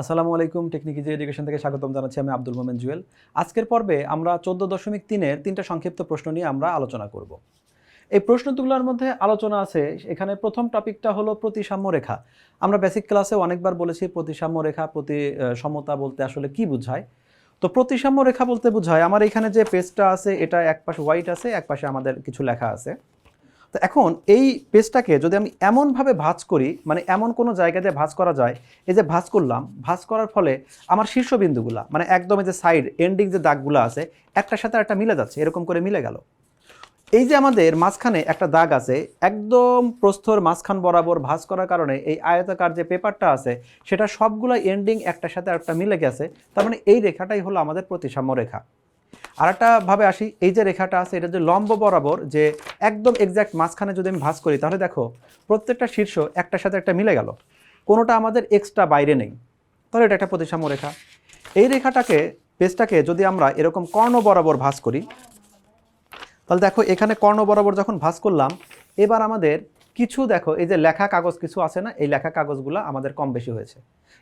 আসসালামু আলাইকুম technique easy education থেকে স্বাগতম জানাচ্ছি আমি আব্দুল মোমেন জুয়েল। আজকের পর্বে আমরা চোদ্দ দশমিক তিনের তিনটা সংক্ষিপ্ত প্রশ্ন নিয়ে আমরা আলোচনা করব। এই প্রশ্নগুলোর মধ্যে আলোচনা আছে, এখানে প্রথম টপিকটা হলো প্রতিসাম্য রেখা। আমরা বেসিক ক্লাসে অনেকবার বলেছি প্রতিসাম্য রেখা, প্রতি সমতা বলতে আসলে কি বোঝায়? তো প্রতিসাম্য রেখা বলতে বোঝায়, আমার এখানে যে পেজটা আছে, এটা এক পাশে হোয়াইট আছে এক পাশে আমাদের কিছু লেখা আছে। তো এখন এই পেজটাকে যদি আমি এমনভাবে ভাঁজ করি মানে এমন কোনো দিয়ে ভাঁজ করা যায়, এই যে ভাঁজ করলাম, ভাঁজ করার ফলে আমার শীর্ষবিন্দুগুলা মানে একদম এই যে সাইড এন্ডিং যে দাগগুলো আছে, একটার সাথে একটা মিলে যাচ্ছে, এরকম করে মিলে গেল। এই যে আমাদের মাঝখানে একটা দাগ আছে, একদম প্রস্থর মাঝখান বরাবর ভাঁজ করার কারণে এই আয়তাকার যে পেপারটা আছে, সেটা সবগুলো এন্ডিং একটার সাথে একটা মিলে গেছে, তার মানে এই রেখাটাই হলো আমাদের প্রতিসাম্য রেখা। আর একটা ভাবে আসি, এই যে রেখাটা আছে, এটা যে লম্ব বরাবর যে একদম এক্স্যাক্ট মাঝখানে যদি আমি ভাঁজ করি, তাহলে দেখো প্রত্যেকটা শীর্ষ একটার সাথে একটা মিলে গেল। কোনোটা আমাদের এক্সট্রা বাইরে নেই। তাহলে এটা একটা প্রতিসাম্য রেখা। এই রেখাটাকে পেজটাকে যদি আমরা এরকম কর্ণ বরাবর ভাঁজ করি, তাহলে দেখো এখানে কর্ণ বরাবর যখন ভাঁজ করলাম, এবার আমাদের কিছু দেখো, এই যে লেখা কাগজ কিছু আছে না, এই লেখা কাগজগুলো আমাদের কম বেশি হয়েছে।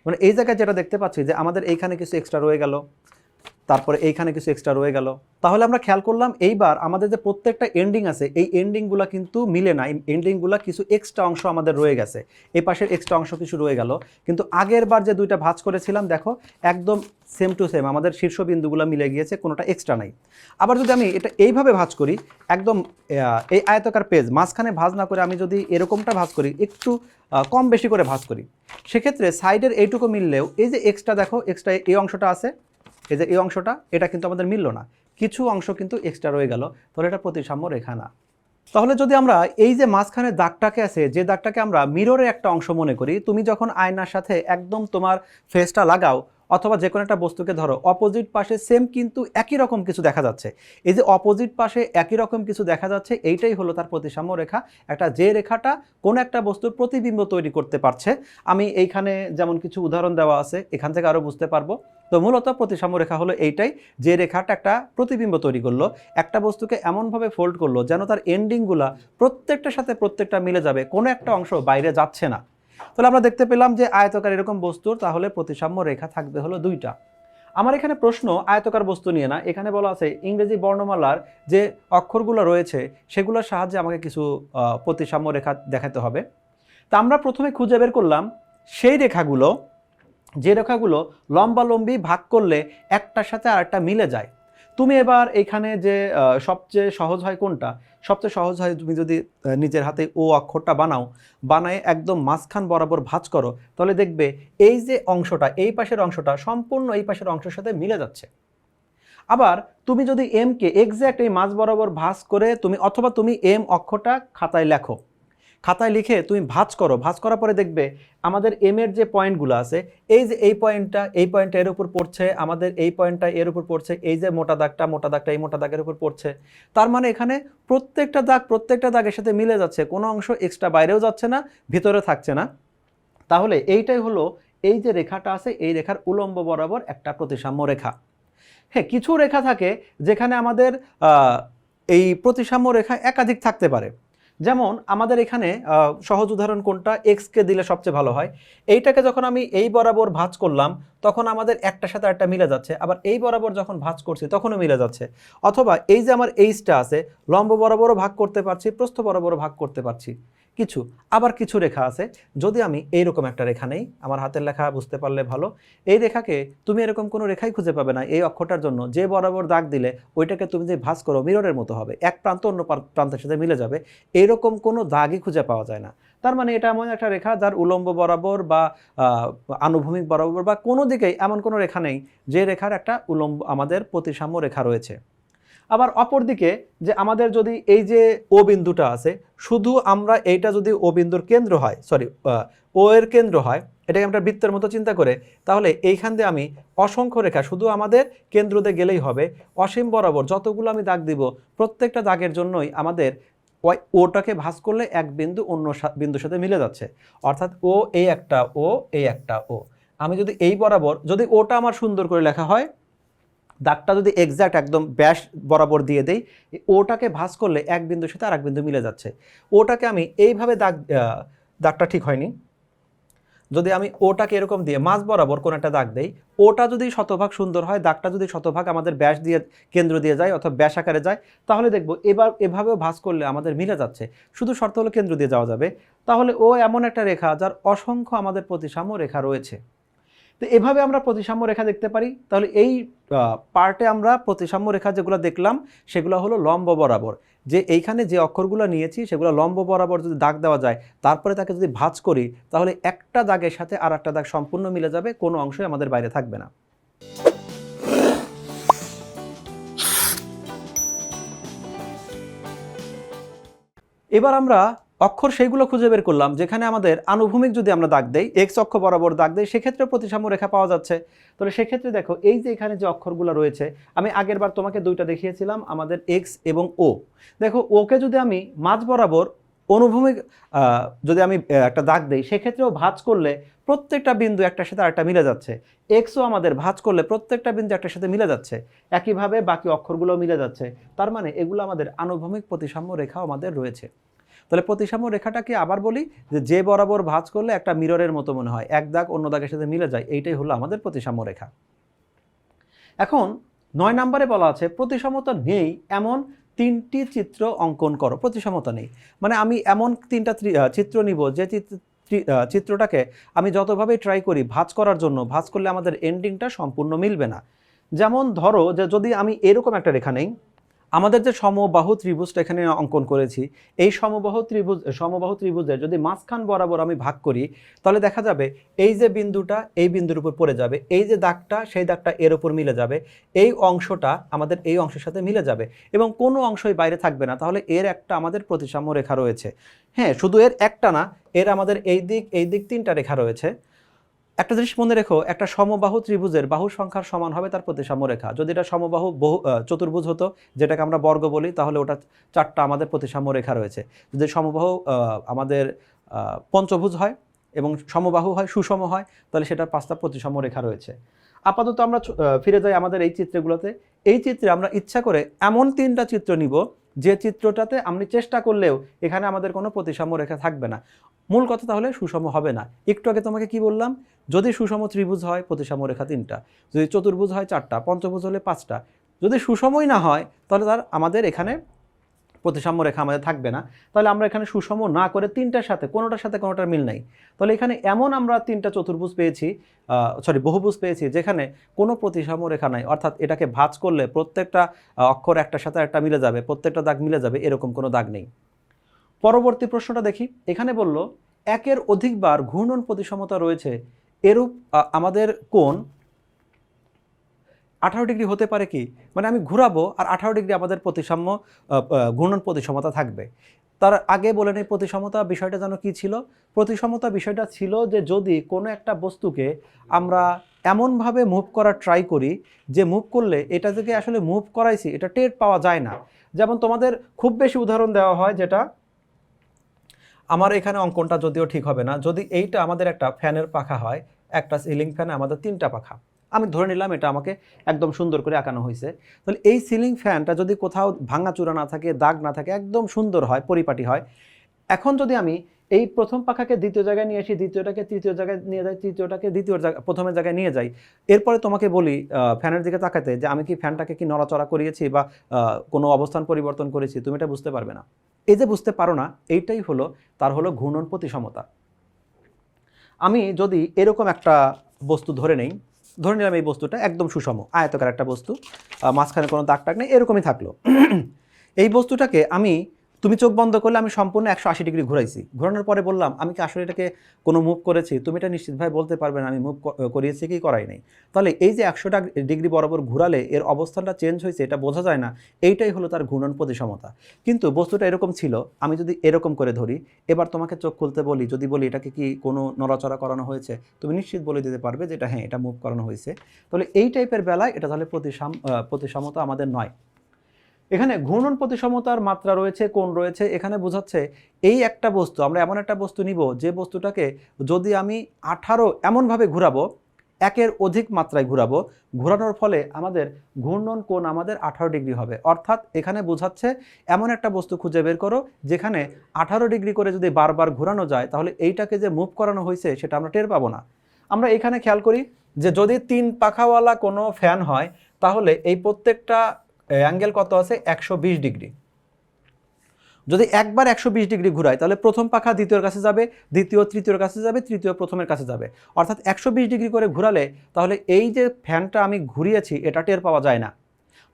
মানে এই জায়গায় যেটা দেখতে পাচ্ছি যে আমাদের এইখানে কিছু এক্সট্রা রয়ে গেল। তারপরে এইখানে কিছু এক্সট্রা রয়ে গেল। তাহলে আমরা খেয়াল করলাম, এইবার আমাদের যে প্রত্যেকটা এন্ডিং আছে, এই এন্ডিংগুলো কিন্তু মিলে না। এন্ডিংগুলো কিছু এক্সট্রা অংশ আমাদের রয়ে গেছে। এই পাশের এক্সট্রা অংশ কিছু রয়ে গেল। কিন্তু আগের বার যে দুইটা ভাঁজ করেছিলাম, দেখো, একদম সেম টু সেম আমাদের শীর্ষবিন্দুগুলো মিলে গিয়েছে, কোনোটা এক্সট্রা নাই। আবার যদি আমি এটা এইভাবে ভাঁজ করি, একদম এই আয়তকার পেজ মাঝখানে ভাঁজ না করে আমি যদি এরকমটা ভাঁজ করি, একটু কম বেশি করে ভাঁজ করি, সেক্ষেত্রে সাইডের এইটুকু মিললেও, এই যে এক্সট্রা দেখো এক্সট্রা এই অংশটা আছে এই যে এই অংশটা, এটা কিন্তু আমাদের মিলল না। কিছু অংশ কিন্তু এক্সট্রা রয়ে গেল, তাহলে এটা প্রতিসাম্য রেখা না। তাহলে যদি আমরা এই যে মাঝখানে দাগটাকে আছে, যে দাগটাকে আমরা মিররের একটা অংশ মনে করি, তুমি যখন আয়নার সাথে একদম তোমার ফেসটা লাগাও অথবা যে কোনো একটা বস্তুকে ধরো অপোজিট পাশে সেম কিন্তু একই রকম কিছু দেখা যাচ্ছে। এই যে অপোজিট পাশে একই রকম কিছু দেখা যাচ্ছে, এইটাই হলো তার প্রতিসাম্য রেখা। একটা যে রেখাটা কোনো একটা বস্তুর প্রতিবিম্ব তৈরি করতে পারছে। আমি এইখানে যেমন কিছু উদাহরণ দেওয়া আছে, এখান থেকে আরও বুঝতে পারব। তো মূলত প্রতিসাম্য রেখা হলো এইটাই, যে রেখাটা একটা প্রতিবিম্ব তৈরি করল। একটা বস্তুকে এমনভাবে ফোল্ড করল যেন তার এন্ডিংগুলা প্রত্যেকটার সাথে প্রত্যেকটা মিলে যাবে, কোনো একটা অংশ বাইরে যাচ্ছে না। তাহলে আমরা দেখতে পেলাম যে আয়তকার এরকম বস্তুর তাহলে প্রতিসাম্য রেখা থাকবে হলো দুইটা। আমার এখানে প্রশ্ন আয়তকার বস্তু নিয়ে না, এখানে বলা আছে ইংরেজি বর্ণমালার যে অক্ষরগুলো রয়েছে সেগুলোর সাহায্যে আমাকে কিছু প্রতিসাম্য রেখা দেখাতে হবে। তা আমরা প্রথমে খুঁজে বের করলাম সেই রেখাগুলো, যে রেখাগুলো লম্বালম্বি ভাগ করলে একটার সাথে আরেকটা মিলে যায়। তুমি এবার এখানে যে সবচেয়ে সহজ হয় কোনটা? সবচেয়ে সহজ হয় তুমি যদি নিজের হাতে ও অক্ষরটা বানাও, বানায় একদম মাঝখান বরাবর ভাঁজ করো, তাহলে দেখবে এই যে অংশটা, এই পাশের অংশটা সম্পূর্ণ এই পাশের অংশের সাথে মিলে যাচ্ছে। আবার তুমি যদি এমকে এক্স্যাক্ট এই মাঝ বরাবর ভাঁজ করে তুমি, অথবা তুমি এম অক্ষরটা খাতায় লেখো। খাতায় লিখে তুমি ভাঁজ করো। ভাঁজ করার পরে দেখবে আমাদের এম এর যে পয়েন্টগুলো আছে, এই যে এই পয়েন্টটা এই পয়েন্টটা এর উপর পড়ছে, আমাদের এই পয়েন্টটা এর উপর পড়ছে, এই যে মোটা দাগটা মোটা দাগটা, এই মোটা দাগের উপর পড়ছে। তার মানে এখানে প্রত্যেকটা দাগ, প্রত্যেকটা দাগের সাথে মিলে যাচ্ছে, কোনো অংশ এক্সট্রা বাইরেও যাচ্ছে না, ভিতরে থাকছে না। তাহলে এইটাই হলো এই যে রেখাটা আছে, এই রেখার উলম্ব বরাবর একটা প্রতিসাম্য রেখা। হ্যাঁ কিছু রেখা থাকে যেখানে আমাদের এই প্রতিসাম্য রেখা একাধিক থাকতে পারে। যেমন আমাদের এখানে সহজ উদাহরণ কোনটা? এক্সকে দিলে সবচেয়ে ভালো হয়। এইটাকে যখন আমি এই বরাবর ভাঁজ করলাম, তখন আমাদের একটার সাথে একটা মিলে যাচ্ছে। আবার এই বরাবর যখন ভাঁজ করছি, তখনও মিলে যাচ্ছে। অথবা এই যে আমার এইচটা আছে, লম্ব বরাবরও ভাগ করতে পারছি, প্রস্থ বরাবরও ভাগ করতে পারছি। কিছু, আবার কিছু রেখা আছে। যদি আমি এইরকম একটা রেখা নেই, আমার হাতের লেখা বুঝতে পারলে ভালো। এই রেখাকে তুমি এরকম কোনো রেখাই খুঁজে পাবে না এই অক্ষরটার জন্য। যে বরাবর দাগ দিলে ওইটাকে তুমি যে ভাঁজ করো মিররের মতো হবে। এক প্রান্ত অন্য প্রান্তের সাথে মিলে যাবে। এইরকম কোনো দাগই খুঁজে পাওয়া যায় না। তার মানে এটা এমন একটা রেখা যার উলম্ব বরাবর বা আনুভূমিক বরাবর বা কোনো দিকেই এমন কোনো রেখা নেই যে রেখার একটা উলম্ব, আমাদের প্রতিসাম্য রেখা রয়েছে। আবার অপরদিকে যে আমাদের যদি এই যে ও বিন্দুটা আছে, শুধু আমরা এইটা যদি ও বিন্দুর কেন্দ্র হয় সরি ও এর কেন্দ্র হয়, এটাকে আমরা বৃত্তের মতো চিন্তা করে, তাহলে এইখান দিয়ে আমি অসংখ্য রেখা, শুধু আমাদের কেন্দ্রতে গেলেই হবে, অসীম বরাবর যতগুলো আমি দাগ দিব, প্রত্যেকটা দাগের জন্যই আমাদের ওটাকে ভাঁজ করলে এক বিন্দু অন্য বিন্দুর সাথে মিলে যাচ্ছে। অর্থাৎ ও এই একটা ও এই একটা ও আমি যদি এই বরাবর, যদি ওটা আমার সুন্দর করে লেখা হয় দাগটা যদি এক্স্যাক্ট একদম ব্যাস বরাবর দিয়ে দেই, ওটাকে ভাঁজ করলে এক বিন্দুর সাথে আরেক বিন্দু মিলে যাচ্ছে। ওটাকে আমি এইভাবে দাগ দাগটা ঠিক হয়নি। যদি আমি ওটাকে এরকম দিয়ে মাঝ বরাবর কোনো একটা দাগ দেই, ওটা যদি শতভাগ সুন্দর হয়, দাগটা যদি শতভাগ আমাদের ব্যাস দিয়ে, কেন্দ্র দিয়ে যায় অথবা ব্যাস আকারে যায়, তাহলে দেখব এবার এভাবেও ভাঁজ করলে আমাদের মিলে যাচ্ছে। শুধু শর্ত হলো কেন্দ্র দিয়ে যাওয়া যাবে। তাহলে ও এমন একটা রেখা যার অসংখ্য আমাদের প্রতিসাম্য রেখা রয়েছে। তো এভাবে আমরা প্রতিসাম্য রেখা দেখতে পারি। তাহলে এই পার্টে আমরা প্রতিসাম্য রেখা যেগুলো দেখলাম, সেগুলো হলো লম্ব বরাবর। যে এইখানে যে অক্ষরগুলো নিয়েছি, সেগুলো লম্ব বরাবর যদি দাগ দেওয়া যায়, তারপরে তাকে যদি ভাঁজ করি, তাহলে একটা দাগের সাথে আর একটা দাগ সম্পূর্ণ মিলে যাবে, কোনো অংশই আমাদের বাইরে থাকবে না। এবার আমরা অক্ষর সেইগুলো খুঁজে বের করলাম, যেখানে আমাদের আনুভূমিক যদি আমরা দাগ দেই এক্স অক্ষ বরাবর দাগ দেই, সেক্ষেত্রে প্রতিসাম্য রেখা পাওয়া যাচ্ছে। তাহলে সেক্ষেত্রে দেখো, এই যে এখানে যে অক্ষরগুলো রয়েছে, আমি আগের বার তোমাকে দুইটা দেখিয়েছিলাম, আমাদের এক্স এবং ও দেখো ওকে যদি আমি মাঝ বরাবর অনুভূমিক যদি আমি একটা দাগ দেই, সেক্ষেত্রেও ভাঁজ করলে প্রত্যেকটা বিন্দু একটার সাথে আরেকটা মিলে যাচ্ছে। এক্সও আমাদের ভাঁজ করলে প্রত্যেকটা বিন্দু একটার সাথে মিলে যাচ্ছে। একইভাবে বাকি অক্ষরগুলো মিলে যাচ্ছে। তার মানে এগুলো আমাদের আনুভূমিক প্রতিসাম্য রেখাও আমাদের রয়েছে। তাহলে প্রতিসাম্য রেখাটাকে আবার বলি যে যে বরাবর ভাঁজ করলে একটা মিররের মতো মনে হয়। এক দাগ অন্য দাগের সাথে মিলে যায়। এইটাই হলো আমাদের প্রতিসাম্য রেখা। এখন নয় নম্বরে বলা আছে প্রতিসমতা নেই, এমন তিনটি চিত্র অঙ্কন করো। প্রতিসমতা নেই। মানে আমি এমন তিনটা ত্রি- চিত্র নিব যে চিত্রটাকে আমি যতভাবেই ট্রাই করি, ভাঁজ করার জন্য, ভাঁজ করলে আমাদের এন্ডিংটা সম্পূর্ণ মিলবে না। যেমন ধরো যে, যদি আমি এরকম একটা রেখা নেই আমাদের যে সমবাহু ত্রিভুজটা এখানে অঙ্কন করেছি, এই সমবাহু ত্রিভুজ, সমবাহু ত্রিভুজের যদি মাঝখান বরাবর আমি ভাগ করি, তাহলে দেখা যাবে এই যে বিন্দুটা এই বিন্দুর উপর পড়ে যাবে, এই যে দাগটা সেই দাগটা এর উপর মিলে যাবে, এই অংশটা আমাদের এই অংশের সাথে মিলে যাবে এবং কোনো অংশই বাইরে থাকবে না, তাহলে এর একটা আমাদের প্রতিসাম্য রেখা রয়েছে। হ্যাঁ শুধু এর একটা না, এর আমাদের এই দিক এই দিক তিনটা রেখা রয়েছে। একটা জিনিস মনে রেখো, একটা সমবাহু ত্রিভুজের বাহু সংখ্যার সমান হবে তার প্রতিসাম্য রেখা। যদি এটা সমবাহু বহু চতুর্ভুজ হতো, যেটাকে আমরা বর্গ বলি, তাহলে ওটা চারটা আমাদের প্রতিসাম্য রেখা রয়েছে। যদি সমবাহু আমাদের পঞ্চভুজ হয় এবং সমবাহু হয়, সুষম হয়, তাহলে সেটার পাঁচটা প্রতিসাম্য রেখা রয়েছে। আপাতত আমরা ফিরে যাই আমাদের এই চিত্রগুলোতে। এই চিত্রে আমরা ইচ্ছা করে এমন তিনটা চিত্র নিব যে চিত্রটাতে আপনি চেষ্টা করলেও এখানে আমাদের কোনো প্রতিসাম্য রেখা থাকবে না। মূল কথা তাহলে সুষম হবে না। একটু আগে তোমাকে কি বললাম? যদি সুষম ত্রিভুজ হয়, প্রতিসাম্য রেখা তিনটা। যদি চতুর্ভুজ হয়, চারটা। পঞ্চভুজ হলে পাঁচটা। যদি সুষমই না হয়, তাহলে তার আমাদের এখানে প্রতিসাম্য রেখা আমাদের থাকবে না। তাহলে আমরা এখানে সুষম না করে তিনটার সাথে, কোনোটার সাথে কোনোটার মিল নাই। তাহলে এখানে এমন আমরা তিনটা চতুর্ভুজ পেয়েছি সরি বহুভুজ পেয়েছি, যেখানে কোনো প্রতিসাম্য রেখা নাই। অর্থাৎ এটাকে ভাঁজ করলে প্রত্যেকটা অক্ষর একটার সাথে একটা মিলে যাবে, প্রত্যেকটা দাগ মিলে যাবে, এরকম কোনো দাগ নেই। পরবর্তী প্রশ্নটা দেখি। এখানে বলল, একের অধিকবার ঘূর্ণন প্রতিসমতা রয়েছে, এরূপ আমাদের কোণ আঠারো ডিগ্রি হতে পারে কি? মানে আমি ঘুরাবো আর আঠারো ডিগ্রি আমাদের প্রতিসাম্য ঘূর্ণন প্রতিসমতা থাকবে। তার আগে বলে নেই প্রতিসমতা, বিষয়টা যেন কি ছিল? প্রতিসমতা বিষয়টা ছিল যে যদি কোনো একটা বস্তুকে আমরা এমনভাবে মুভ করার ট্রাই করি যে মুভ করলে এটা থেকে আসলে মুভ করাইছি, এটা টের পাওয়া যায় না। যেমন তোমাদের খুব বেশি উদাহরণ দেওয়া হয় যেটা, আমার এখানে অঙ্কনটা যদিও ঠিক হবে না, যদি এইটা আমাদের একটা ফ্যানের পাখা হয়, একটা সিলিং ফ্যানে আমাদের তিনটা পাখা। আমি ধরে নিলাম এটা আমাকে একদম সুন্দর করে আঁকানো হয়েছে। তাহলে এই সিলিং ফ্যানটা যদি কোথাও ভাঙাচূড়া না থাকে, দাগ না থাকে, একদম সুন্দর হয়, পরিপাটি হয়, এখন যদি আমি এই প্রথম পাখাকে দ্বিতীয় জায়গায় নিয়ে আসি, দ্বিতীয়টাকে তৃতীয় জায়গায় নিয়ে যাই, তৃতীয়টাকে দ্বিতীয় জায়গা, প্রথমের জায়গায় নিয়ে যাই, এরপরে তোমাকে বলি ফ্যানের দিকে তাকাতে যে আমি কি ফ্যানটাকে কি নড়াচড়া করিয়েছি বা কোনো অবস্থান পরিবর্তন করেছি, তুমি এটা বুঝতে পারবে না। এই যে বুঝতে পারো না, এইটাই হলো, তার হলো ঘূর্ণন প্রতিসমতা। আমি যদি এরকম একটা বস্তু ধরে নেই ধরে নিলাম এই বস্তুটা একদম সুষম, আয়তকার একটা বস্তু মাঝখানে কোনো দাগ টাক নেই, এরকমই থাকল। এই বস্তুটাকে আমি তুমি চোখ বন্ধ করলে আমি সম্পূর্ণ একশো আশি ডিগ্রি ঘুরাইছি। ঘোরানোর পরে বললাম, আমি কি আসলে এটাকে কোনো মুভ করেছি? তুমি এটা নিশ্চিতভাবে বলতে পারবে না, আমি মুভ করিয়েছি কি করাই নাই। তাহলে এই যে একশোটা ডিগ্রি বরাবর ঘুরালে এর অবস্থানটা চেঞ্জ হয়েছে, এটা বোঝা যায় না, এইটাই হলো তার ঘূর্ণন প্রতিসমতা। কিন্তু বস্তুটা এরকম ছিল, আমি যদি এরকম করে ধরি, এবার তোমাকে চোখ খুলতে বলি, যদি বলি এটাকে কি কোনো নড়াচড়া করানো হয়েছে, তুমি নিশ্চিত বলে দিতে পারবে যে এটা হ্যাঁ এটা মুভ করানো হয়েছে। তাহলে এই টাইপের বেলায় এটা তাহলে প্রতিসাম প্রতিসমতা আমাদের নয়। এখানে ঘূর্ণন প্রতিসমতার মাত্রা রয়েছে কোন রয়েছে, এখানে বোঝাচ্ছে এই একটা বস্তু, আমরা এমন একটা বস্তু নিব যে বস্তুটাকে যদি আমি আঠারো এমনভাবে ঘুরাবো, একের অধিক মাত্রায় ঘুরাবো, ঘোরানোর ফলে আমাদের ঘূর্ণন কোণ আমাদের আঠারো ডিগ্রি হবে। অর্থাৎ এখানে বোঝাচ্ছে এমন একটা বস্তু খুঁজে বের করো, যেখানে আঠারো ডিগ্রি করে যদি বারবার ঘোরানো যায়, তাহলে এইটাকে যে মুভ করানো হয়েছে, সেটা আমরা টের পাবো না। আমরা এখানে খেয়াল করি যে যদি তিন পাখাওয়ালা কোনো ফ্যান হয়, তাহলে এই প্রত্যেকটা অ্যাঙ্গেল কত আছে? একশো বিশ ডিগ্রি। যদি একবার একশো বিশ ডিগ্রি ঘুরায়, তাহলে প্রথম পাখা দ্বিতীয়র কাছে যাবে, দ্বিতীয়, তৃতীয়র কাছে যাবে, তৃতীয়, প্রথমের কাছে যাবে। অর্থাৎ একশো বিশ ডিগ্রি করে ঘুরালে, তাহলে এই যে ফ্যানটা আমি ঘুরিয়েছি, এটা টের পাওয়া যায় না।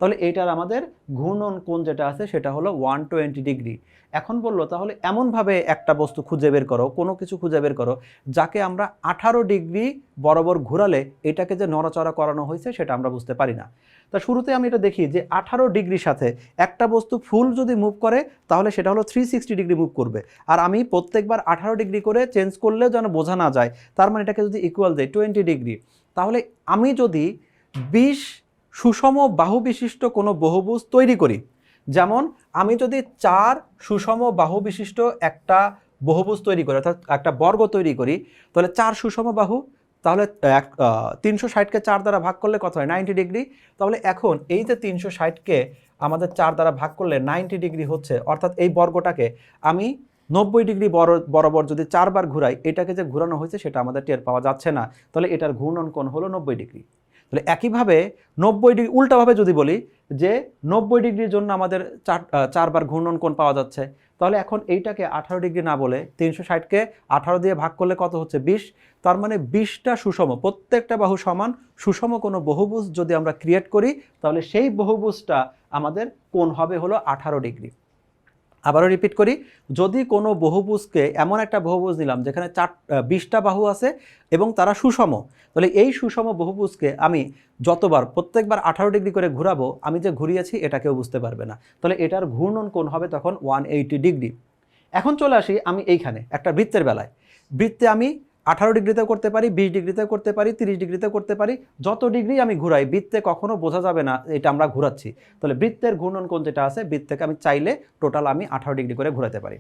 তাহলে এইটার আমাদের ঘূর্ণন কোণ যেটা আছে, সেটা হলো ওয়ান টোয়েন্টি ডিগ্রি। এখন বলল, তাহলে এমনভাবে একটা বস্তু খুঁজে বের করো, কোনো কিছু খুঁজে বের করো, যাকে আমরা আঠারো ডিগ্রি বরাবর ঘুরালে, এটাকে যে নড়াচড়া করানো হয়েছে, সেটা আমরা বুঝতে পারি না। তা শুরুতে আমি এটা দেখি যে আঠারো ডিগ্রির সাথে একটা বস্তু ফুল যদি মুভ করে, তাহলে সেটা হলো থ্রি সিক্সটি ডিগ্রি মুভ করবে। আর আমি প্রত্যেকবার আঠারো ডিগ্রি করে চেঞ্জ করলেও যেন বোঝা না যায়, তার মানে এটাকে যদি ইকুয়াল দেয় টোয়েন্টি ডিগ্রি। তাহলে আমি যদি বিশ সুষম বাহু বিশিষ্ট কোনো বহুভুজ তৈরি করি, যেমন আমি যদি চার সুষম বাহু বিশিষ্ট একটা বহুভুজ তৈরি করি, অর্থাৎ একটা বর্গ তৈরি করি, তাহলে চার সুষম বাহু তাহলে এক তিনশো ষাটকে চার দ্বারা ভাগ করলে কত হয়? Ninety degree. তাহলে এখন এই যে তিনশো ষাটকে আমাদের চার দ্বারা ভাগ করলে নাইনটি ডিগ্রি হচ্ছে, অর্থাৎ এই বর্গটাকে আমি নব্বই ডিগ্রি বরাবর যদি চারবার ঘুরাই, এটাকে যে ঘুরানো হয়েছে সেটা আমাদের টের পাওয়া যাচ্ছে না। তাহলে এটার ঘূর্ণন কোণ হলো নব্বই ডিগ্রি। তাহলে একইভাবে নব্বই ডিগ্রি, উল্টাভাবে যদি বলি যে নব্বই ডিগ্রির জন্য আমাদের চার চারবার ঘূর্ণন কোণ পাওয়া যাচ্ছে। তাহলে এখন এইটাকে আঠারো ডিগ্রি না বলে তিনশো ষাটকে আঠারো দিয়ে ভাগ করলে কত হচ্ছে? বিশ। তার মানে বিশটা সুষম, প্রত্যেকটা বাহু সমান। সুষম কোনো বহুভুজ যদি আমরা ক্রিয়েট করি, তাহলে সেই বহুভুজটা আমাদের কোণ হবে হলো আঠারো ডিগ্রি। আবারও রিপিট করি, যদি কোনো বহুভুজকে এমন একটা বহুভুজ নিলাম যেখানে চার বিশটা বাহু আছে এবং তারা সুষম, তাহলে এই সুষম বহুভুজকে আমি যতবার, প্রত্যেকবার আঠারো ডিগ্রি করে ঘুরাবো, আমি যে ঘুরিয়েছি এটা কেউ বুঝতে পারবে না। তাহলে এটার ঘূর্ণন কোন হবে তখন ওয়ান এইটি ডিগ্রি। এখন চলে আসি আমি এইখানে, একটা বৃত্তের বেলায়। বৃত্তে আমি আঠারো ডিগ্রিতেও করতে পারি, বিশ ডিগ্রিতেও করতে পারি, তিরিশ ডিগ্রিতেও করতে পারি, যত ডিগ্রি আমি ঘুরাই, বৃত্তে কখনো বোঝা যাবে না এটা আমরা ঘুরাচ্ছি। তাহলে বৃত্তের ঘূর্ণন কোণ যেটা আছে, বৃত্তকে আমি চাইলে টোটাল আমি আঠারো ডিগ্রি করে ঘোরাতে পারি।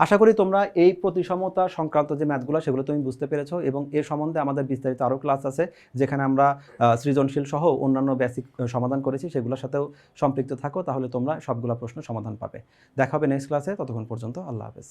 আশা করি তোমরা এই প্রতিসমতা সংক্রান্ত যে ম্যাথগুলো সেগুলো তুমি বুঝতে পেরেছ এবং এর সম্বন্ধে আমাদের বিস্তারিত আরও ক্লাস আছে, যেখানে আমরা সৃজনশীল সহ অন্যান্য বেসিক সমাধান করেছি, সেগুলোর সাথেও সম্পৃক্ত থাকো, তাহলে তোমরা সবগুলো প্রশ্ন সমাধান পাবে। দেখা হবে নেক্সট ক্লাসে ততক্ষণ পর্যন্ত আল্লাহ হাফেজ।